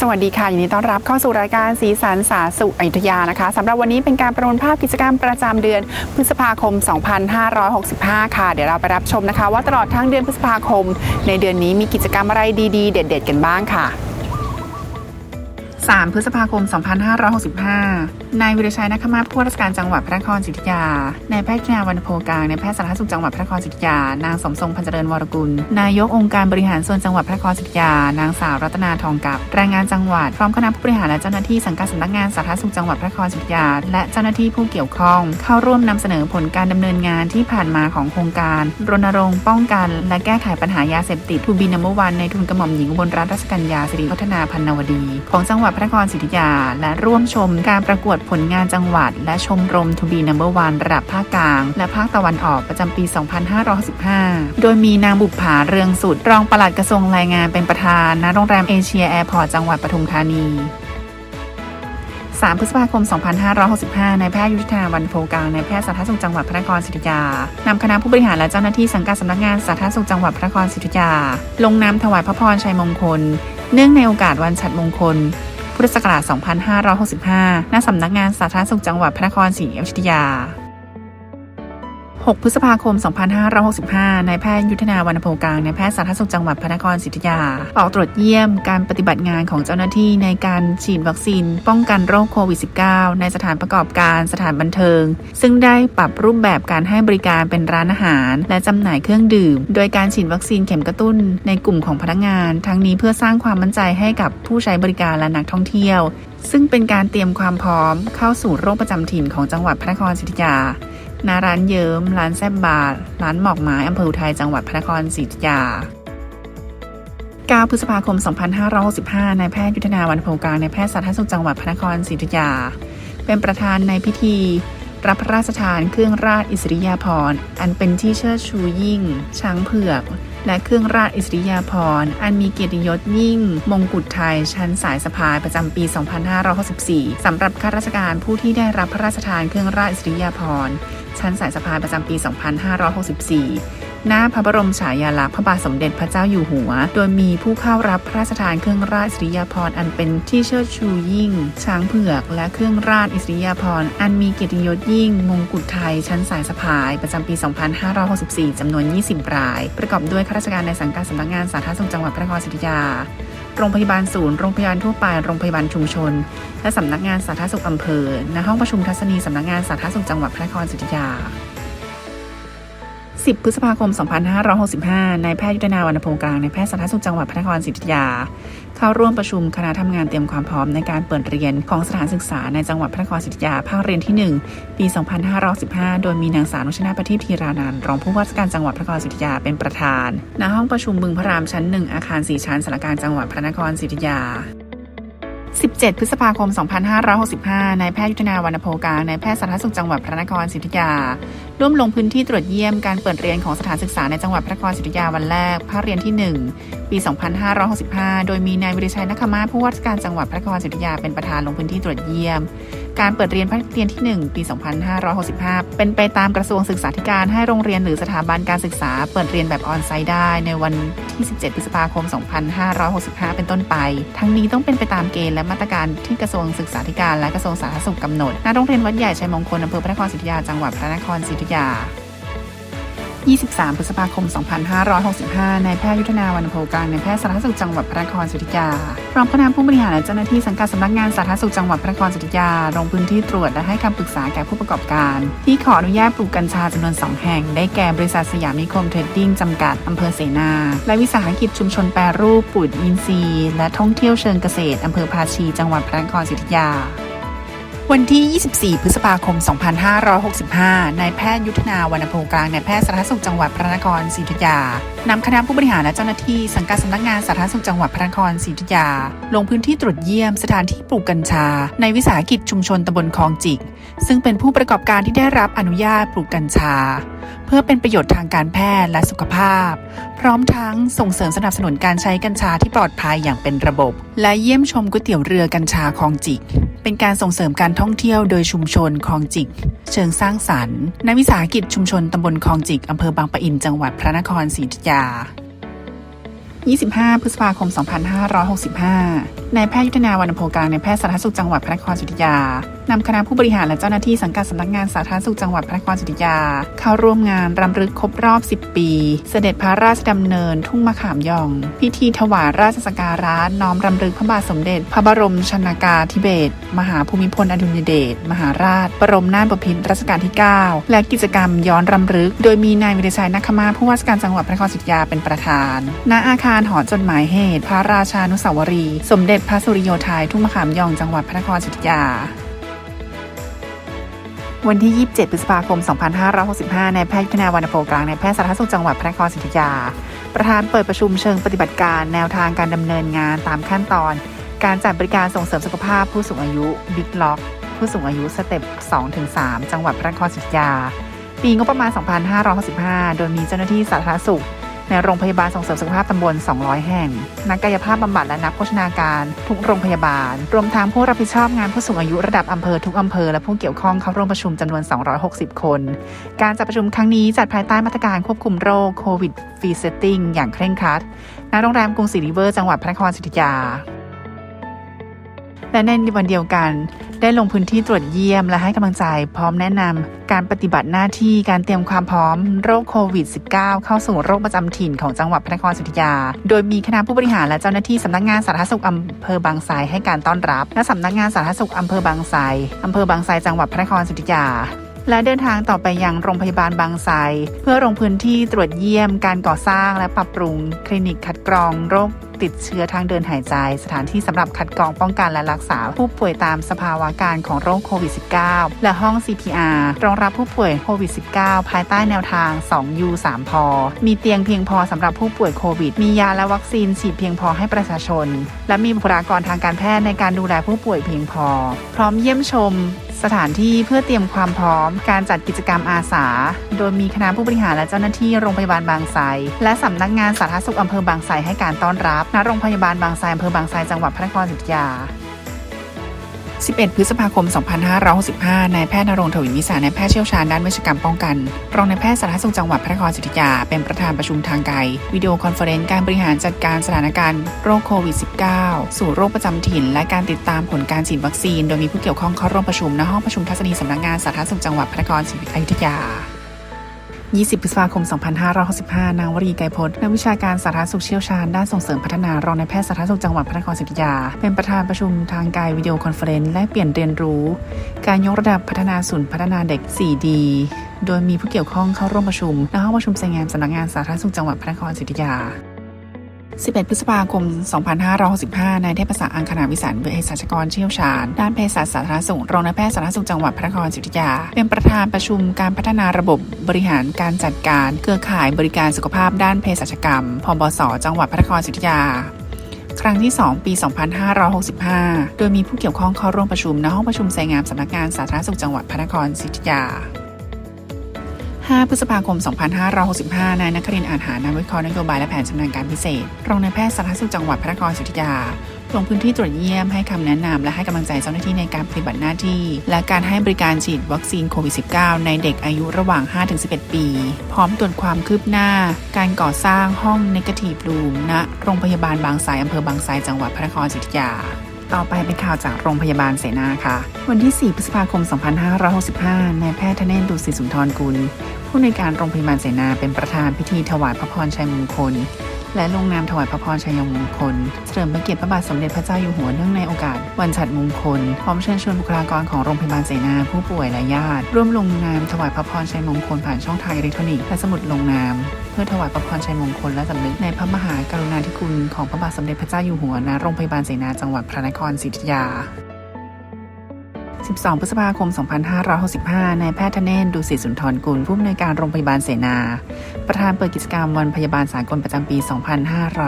สวัสดีค่ะยินดีต้อนรับเข้าสู่รายการสีสันสาสุอยุธยานะคะสำหรับวันนี้เป็นการประมวลภาพกิจกรรมประจำเดือนพฤษภาคม 2565 ค่ะ เดี๋ยวเราไปรับชมนะคะ ว่าตลอดทั้งเดือนพฤษภาคม ในเดือนนี้มีกิจกรรมอะไรดีๆ เด็ด ๆ กันบ้างค่ะ 3 พฤษภาคม 2565 นายวิรชัยนักขมาศผู้ว่าราชการจังหวัดพระนครศรีอยุธยา นายแพทย์ชนาวรรณโพกลาง นายแพทย์สาธารณสุขจังหวัดพระนครศรีอยุธยา นางสมทรงพันเจริญวรกุล นายกองค์การบริหารส่วนจังหวัดพระนครศรีอยุธยา นางสาวรัตนาทองกับแรงงานจังหวัด พร้อมคณะผู้บริหารและเจ้าหน้าที่สังกัดสำนักงานสาธารณสุขจังหวัดพระนครศรีอยุธยา และเจ้าหน้าที่ผู้เกี่ยวข้อง เข้าร่วมนำเสนอผลการดำเนินงานที่ผ่านมาของโครงการ รณรงค์ป้องกัน และแก้ไขปัญหายาเสพติดทูบีนัมเบอร์วันในทุนกระหม่อมหญิงอุบลรัตนราชกัญญาสิริพัฒนาพันนวดี ของจังหวัดพระนครศรีอยุธยา และร่วมชมการประกวดผลงานจังหวัด และชมรมทูบีนัมเบอร์วันระดับภาคกลาง และภาคตะวันออกประจำปี 2565 โดยมีนางบุปผาเรืองสุด รองปลัดกระทรวงแรงงานเป็นประธานณโรงแรมเอเชียแอร์พอร์ตจังหวัดปทุมธานี 3 พฤษภาคม 2565 นายแพทย์ยุทธนาวันโพกลางนายแพทย์สาธารณสุขจังหวัดพระนครศรีอยุธยานำคณะผู้บริหารและเจ้าหน้าที่สังกัดสำนักงานสาธารณสุขจังหวัดพระนครศรีอยุธยา ลงนามถวายพระพรชัยมงคล เนื่องในโอกาสวันฉัตรมงคล พุทธศักราช 2565 ณ สำนักงานสาธารณสุขจังหวัดพระนครศรีอยุธยา 6 พฤษภาคม 2565 นายแพทย์ยุทธนาวรรณโพกลางนายแพทย์สาธารณสุขจังหวัดพระนครศรีอยุธยา ออกตรวจเยี่ยมการปฏิบัติงานของเจ้าหน้าที่ในการฉีดวัคซีน ป้องกันโรคโควิด -19 ในสถานประกอบการสถานบันเทิง ซึ่งได้ปรับรูปแบบการให้บริการเป็นร้านอาหาร และจำหน่ายเครื่องดื่ม โดยการฉีดวัคซีนเข็มกระตุ้นในกลุ่มของพนักงาน ทั้งนี้เพื่อสร้างความมั่นใจให้กับผู้ใช้บริการและนักท่องเที่ยว ซึ่งเป็นการเตรียมความพร้อมเข้าสู่โรคประจำถิ่นของจังหวัดพระนครศรีอยุธยา ณร้านเยิม้ม ร้านแซบบาร์ร้านหมอกไม้อำเภออุทัยจังหวัดพระนครศรีอยุธยา 9 พฤษภาคม 2565 นายแพทย์ยุทธนาวันโพกลางนายแพทย์สาธารณสุขจังหวัดพระนครศรีอยุธยา เป็นประธานในพิธี รับพระราชทานเครื่องราชอิสริยาภรณ์ อันเป็นที่เชิดชูยิ่ง ช้างเผือก และเครื่องราชอิสริยาภรณ์อันมีเกียรติยศยิ่ง มงกุฎไทย ชั้นสายสะพายประจำปี 2564 สำหรับข้าราชการผู้ที่ได้รับพระราชทานเครื่องราชอิสริยาภรณ์ชั้นสายสะพายประจำปี 2564 หน้าพระบรมฉายาลักษณ์พระบาทสมเด็จพระเจ้าอยู่หัว โดยมีผู้เข้ารับพระราชทานเครื่องราชอิสริยาภรณ์อันเป็นที่เชิดชูยิ่ง ช้างเผือกและเครื่องราชอิสริยาภรณ์อันมีเกียรติยศยิ่ง มงกุฎไทย ชั้นสายสะพาย ประจำปี 2564จำนวน 20 ราย ประกอบด้วยข้าราชการในสังกัดสำนักงานสาธารณสุขจังหวัดพระนครศรีอยุธยาโรงพยาบาลศูนย์ โรงพยาบาลทั่วไป โรงพยาบาลชุมชน และสำนักงานสาธารณสุขอำเภอ ณ ห้องประชุมทัศนีสำนักงานสาธารณสุขจังหวัดพระนครศรีอยุธยา 10 พฤษภาคม 2565 นายแพทย์ยุทธนาวรรณพงศ์กลางนายแพทย์สาธารณสุขจังหวัดพระนครศรีอยุธยา เข้าร่วมประชุมคณะทำงานเตรียมความพร้อมในการเปิดเรียนของสถานศึกษาในจังหวัดพระนครศรีอยุธยาภาคเรียนที่ 1 ปี 2515 โดยมีนางสาวนุชนาประทีปธีรานันท์รองผู้ว่าราชการจังหวัดพระนครศรีอยุธยาเป็นประธานณห้องประชุมบึงพระรามชั้น 1 อาคาร 4 ชั้นสารการจังหวัดพระนครศรีอยุธยา 17 พฤษภาคม 2565 นายแพทย์ยุทธนาวรรณโพกางนายแพทย์สาธารณสุขจังหวัดพระนครศรีอยุธยา ร่วมลงพื้นที่ตรวจเยี่ยมการเปิดเรียนของสถานศึกษาในจังหวัดพระนครศรีอยุธยาวันแรก ภาคเรียนที่ 1 ปี 2565 โดยมีนายวิริชัยนักขมาผู้ว่าราชการจังหวัดพระนครศรีอยุธยาเป็นประธานลงพื้นที่ตรวจเยี่ยม การเปิดเรียนภาคเรียนที่ 1 ปี 2565 เป็นไปตามกระทรวงศึกษาธิการให้โรงเรียนหรือสถาบันการศึกษา เปิดเรียนแบบออนไซต์ได้ในวันที่ 17 พฤษภาคม 2565 เป็นต้นไป ทั้งนี้ต้องเป็นไปตามเกณฑ์และมาตรการที่กระทรวงศึกษาธิการและกระทรวงสาธารณสุขกำหนดณโรงเรียนวัดใหญ่ชัยมงคลอำเภอพระนครศรีอยุธยาจังหวัดพระนครศรีอยุธยา 23 พฤษภาคม 2565 นายแพทย์ยุทธนาวรรณโพกลางนายแพทย์สาธารณสุขจังหวัดพระนครศรีอยุธยา พร้อมคณะผู้บริหารและเจ้าหน้าที่สังกัดสำนักงานสาธารณสุขจังหวัดพระนครศรีอยุธยา ลงพื้นที่ตรวจและให้คำปรึกษาแก่ผู้ประกอบการ ที่ขออนุญาตปลูกกัญชาจำนวน 2 แห่ง ได้แก่บริษัทสยามนิคมเทรดดิ้งจำกัดอำเภอเสนา และวิสาหกิจชุมชนแปรรูปปุ๋ยอินทรีย์และท่องเที่ยวเชิงเกษตรอำเภอภาชี จังหวัดพระนครศรีอยุธยา วันที่ 24 พฤษภาคม 2565 นายแพทย์ยุทธนาวรรณโพกลางนายแพทย์สาธารณสุขจังหวัดพระนครศรีอยุธยานำคณะผู้บริหารและเจ้าหน้าที่สังกัดสำนักงานสาธารณสุขจังหวัดพระนครศรีอยุธยา ลงพื้นที่ตรวจเยี่ยมสถานที่ปลูกกัญชา ในวิสาหกิจชุมชนตำบลคลองจิก ซึ่งเป็นผู้ประกอบการที่ได้รับอนุญาตปลูกกัญชา เพื่อเป็นประโยชน์ทางการแพทย์และสุขภาพ พร้อมทั้งส่งเสริมสนับสนุนการใช้กัญชาที่ปลอดภัยอย่างเป็นระบบ และเยี่ยมชมก๋วยเตี๋ยวเรือกัญชาคลองจิก เป็นการส่งเสริมการท่องเที่ยวโดยชุมชนคลองจิก เชิงสร้างสรรค์ในวิสาหกิจชุมชนตำบลคลองจิกอำเภอบางปะอินจังหวัดพระนครศรีอยุธยา 25 พฤษภาคม 2565 นายแพทย์ยุทธนาวันโพกลางในายแพทย์สาธารณสุขจังหวัดพระนครศรีอยุธยา นำคณะผู้บริหารและเจ้าหน้าที่สังกัดสำนักงานสาธารณสุขจังหวัดพระนครศรีอยุธยา เข้าร่วมงานรำลึกครบรอบ 10 ปี เสด็จพระราชดำเนินทุ่งมะขามยอง พิธีถวายราชสักการะน้อมรำลึกพระบาทสมเด็จ พระบรมชนากาธิเบศรมหาภูมิพลอดุลยเดชมหาราช บรมนาถบพิตรรัชกาลที่ 9 และกิจกรรมย้อนรำลึก โดยมีนายวิรชัยนักขมาผู้ว่าราชการจังหวัดพระนครศรีอยุธยาเป็นประธาน ณอาคารหอจดหมายเหตุ พระราชานุสาวรี สมเด็จพระสุริโยไทยทุ่งมะขามยองจังหวัดพระนครศรีอยุธยา วันที่ 27 พฤษภาคม 2565นายแพทย์ยุทธนาวันโพกลางนายแพทย์สาธารณสุขจังหวัดพระนครศรีอยุธยา ประธานเปิดประชุมเชิงปฏิบัติการแนวทางการดำเนินงานตามขั้นตอน การจัดบริการส่งเสริมสุขภาพผู้สูงอายุบิ๊กล็อกผู้สูงอายุสเต็ป 2-3 จังหวัดพระนครศรีอยุธยา ปีงบประมาณ 2565 โดยมีเจ้าหน้าที่สาธารณสุข ในโรงพยาบาลส่งเสริมสุขภาพตำบล 200 แห่ง นักกายภาพบำบัดและนักโภชนาการ ทุกโรงพยาบาล รวมทั้งผู้รับผิดชอบงานผู้สูงอายุระดับอำเภอทุกอำเภอและผู้เกี่ยวข้องเข้าร่วมประชุมจำนวน 260 คน การจัดประชุมครั้งนี้จัดภายใต้มาตรการควบคุมโรคโควิดฟรีเซตติ้งอย่างเคร่งครัดณโรงแรมกรุงศรีริเวอร์จังหวัดพระนครศรีอยุธยา และในวันเดียวกัน ได้ลงพื้นที่ตรวจเยี่ยมและให้กำลังใจพร้อมแนะนำการปฏิบัติหน้าที่การเตรียมความพร้อมโรคโควิด -19 เข้าสู่โรคประจำถิ่นของจังหวัดพระนครศรีอยุธยา โดยมีคณะผู้บริหารและเจ้าหน้าที่สำนักงานสาธารณสุขอำเภอบางไทรให้การต้อนรับ และสำนักงานสาธารณสุขอำเภอบางไทรอำเภอบางไทรจังหวัดพระนครศรีอยุธยาและเดินทางต่อไปยังโรงพยาบาลบางไทรเพื่อลงพื้นที่ตรวจเยี่ยมการก่อสร้างและปรับปรุง คลินิกคัดกรองโรค ติดเชื้อทางเดินหายใจ สถานที่สำหรับคัดกรองป้องกันและรักษาผู้ป่วยตามสภาวะการของโรคโควิด -19 และห้อง CPR รองรับผู้ป่วยโควิด -19 ภายใต้แนวทาง 2U 3พอมีเตียงเพียงพอสำหรับผู้ป่วยโควิด มียาและวัคซีนฉีดเพียงพอให้ประชาชน และมีบุคลากรทางการแพทย์ในการดูแลผู้ป่วยเพียงพอ พร้อมเยี่ยมชม สถานที่เพื่อเตรียมความพร้อม การจัดกิจกรรมอาสา โดยมีคณะผู้บริหารและเจ้าหน้าที่โรงพยาบาลบางไทรและสำนักงานสาธารณสุขอำเภอบางไทรให้การต้อนรับณโรงพยาบาลบางไทรอำเภอบางไทรจังหวัดพระนครศรีอยุธยา 11 พฤษภาคม 2565 นายแพทย์นรงค์ถวินวิสารนายแพทย์เชี่ยวชาญด้านเวชกรรมป้องกัน รองนายแพทย์สาธารณสุขจังหวัดพระนครศรีอยุธยา เป็นประธานประชุมทางไกล วิดีโอคอนเฟอเรนซ์การบริหารจัดการสถานการณ์โรคโควิด -19 สู่โรคประจำถิ่น และการติดตามผลการฉีดวัคซีน โดยมีผู้เกี่ยวข้องเข้าร่วมประชุมณห้องประชุมทัศนีสำนักงานสาธารณสุขจังหวัดพระนครศรีอยุธยา 20 พฤษภาคม 2565 นางวรีไกรพจน์นักวิชาการสาธารณสุขเชี่ยวชาญด้านส่งเสริมพัฒนารองนายแพทย์สาธารณสุขจังหวัดพระนครศรีอยุธยา เป็นประธานประชุมทางไกลวิดีโอคอนเฟอเรนซ์และเปลี่ยนเรียนรู้ การยกระดับพัฒนาศูนย์พัฒนาเด็ก 4D โดยมีผู้เกี่ยวข้องเข้าร่วมประชุมณห้องประชุมสายงามสำนักงานสาธารณสุขจังหวัดพระนครศรีอยุธยา 11 พฤษภาคม 2565 นายเทพศักดิ์อังคณาวิสันเภสัชกรเชี่ยวชาญ ด้านเภสัชสาธารณสุขรองนายแพทย์สาธารณสุขจังหวัดพระนครศรีอยุธยา เป็นประธานประชุมการพัฒนาระบบบริหารการจัดการ เครือข่ายบริการสุขภาพด้านเภสัชกรรม พบส จังหวัดพระนครศรีอยุธยาครั้งที่ 2 ปี 2565 โดยมีผู้เกี่ยวข้องเข้าร่วมประชุมณห้องประชุมไซงามสำนักงานสาธารณสุขจังหวัดพระนครศรีอยุธยา 5 พฤษภาคม 2565 นายนครินอาจหานักวิเคราะห์นโยบายและแผนชำนาญการพิเศษ รองนายแพทย์สาธารณสุขจังหวัดพระนครศรีอยุธยา ลงพื้นที่ตรวจเยี่ยมให้คำแนะนำและให้กำลังใจเจ้าหน้าที่ในการปฏิบัติหน้าที่ และการให้บริการฉีดวัคซีนโควิด -19 ในเด็กอายุระหว่าง 5-11 ปี พร้อมตรวจความคืบหน้า การก่อสร้างห้อง Negative Room ณโรงพยาบาลบางไทรอำเภอบางไทรจังหวัดพระนครศรีอยุธยา ต่อไปเป็นข่าวจากโรงพยาบาลเสนาค่ะ วันที่ 4 พฤษภาคม 2565 นายแพทย์ธเนศดุสิตสุนทรกุล ผู้ในการโรงพยาบาลเสนาเป็นประธานพิธีถวายพระพรชัยมงคล และลงนามถวายพระพรชัยมงคลเฉลิมพระเกียรติพระบาทสมเด็จพระเจ้าอยู่หัวเนื่องในโอกาส วันฉัตรมงคล พร้อมเชิญชวนบุคลากรของโรงพยาบาลเสนาผู้ป่วยและญาติ ร่วมลงนามถวายพระพรชัยมงคลผ่านช่องทางอิเล็กทรอนิกส์และสมุดลงนามเพื่อถวายพระพรชัยมงคลและสำนึกในพระมหากรุณาธิคุณของพระบาทสมเด็จพระเจ้าอยู่หัวณโรงพยาบาลเสนาจังหวัดพระนครศรีอยุธยา 12 พฤษภาคม 2565 นายแพทย์ธเนศดุสิตสุนทรกุล ผู้อำนวยการโรงพยาบาลเสนา ประธานเปิดกิจกรรมวันพยาบาลสากลประจำปี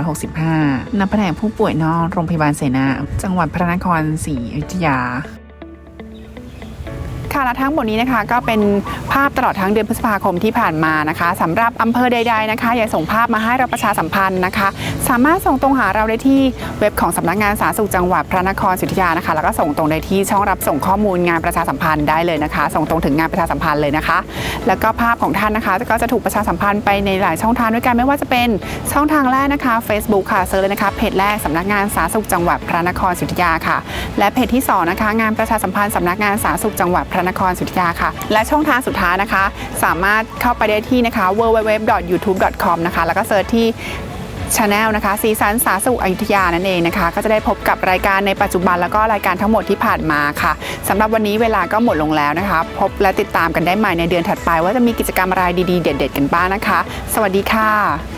2565 ณ แผนกผู้ป่วยนอกโรงพยาบาลเสนา จังหวัดพระนครศรีอยุธยา ค่ะและทั้งหมดนี้นะคะก็เป็นภาพตลอดทั้งเดือนพฤษภาคมที่ผ่านมานะคะสำหรับอำเภอใด ๆนะคะ อยาส่งภาพมาให้เราประชาสัมพันธ์นะคะ สามารถส่งตรงหาเราได้ที่เว็บของสำนักงานสาธารณสุขจังหวัดพระนครศรีอยุธยานะคะ แล้วก็ส่งตรงได้ที่ช่องรับส่งข้อมูลงานประชาสัมพันธ์ได้เลยนะคะ ส่งตรงถึงงานประชาสัมพันธ์เลยนะคะ แล้วก็ภาพของท่านนะคะก็จะถูกประชาสัมพันธ์ไปในหลายช่องทางด้วยกันไม่ว่าจะเป็นช่องทางแรกนะคะ Facebook ค่ะเซิร์ชเลยนะคะเพจแรกสำนักงานสาธารณสุขจังหวัดพระนครศรีอยุธยาค่ะ และเพจที่สองนะคะงานประชาสัมพันธ์สำนักงานสาธารณสุขจังหวัดพระนครศรีอยุธยาค่ะ และช่องทางสุดท้ายนะคะ สามารถเข้าไปได้ที่นะคะ www.youtube.com นะคะแล้วก็เซิร์ชที่ช anel นะคะสีสันสาสุอยุธยานั่นเองนะคะ ก็จะได้พบกับรายการในปัจจุบันแล้วก็รายการทั้งหมดที่ผ่านมาค่ะสำหรับวันนี้เวลาก็หมดลงแล้วนะคะ พบและติดตามกันได้ใหม่ในเดือนถัดไป ว่าจะมีกิจกรรมอะไรดีๆ เด็ด ๆ กันบ้างนะคะ สวัสดีค่ะ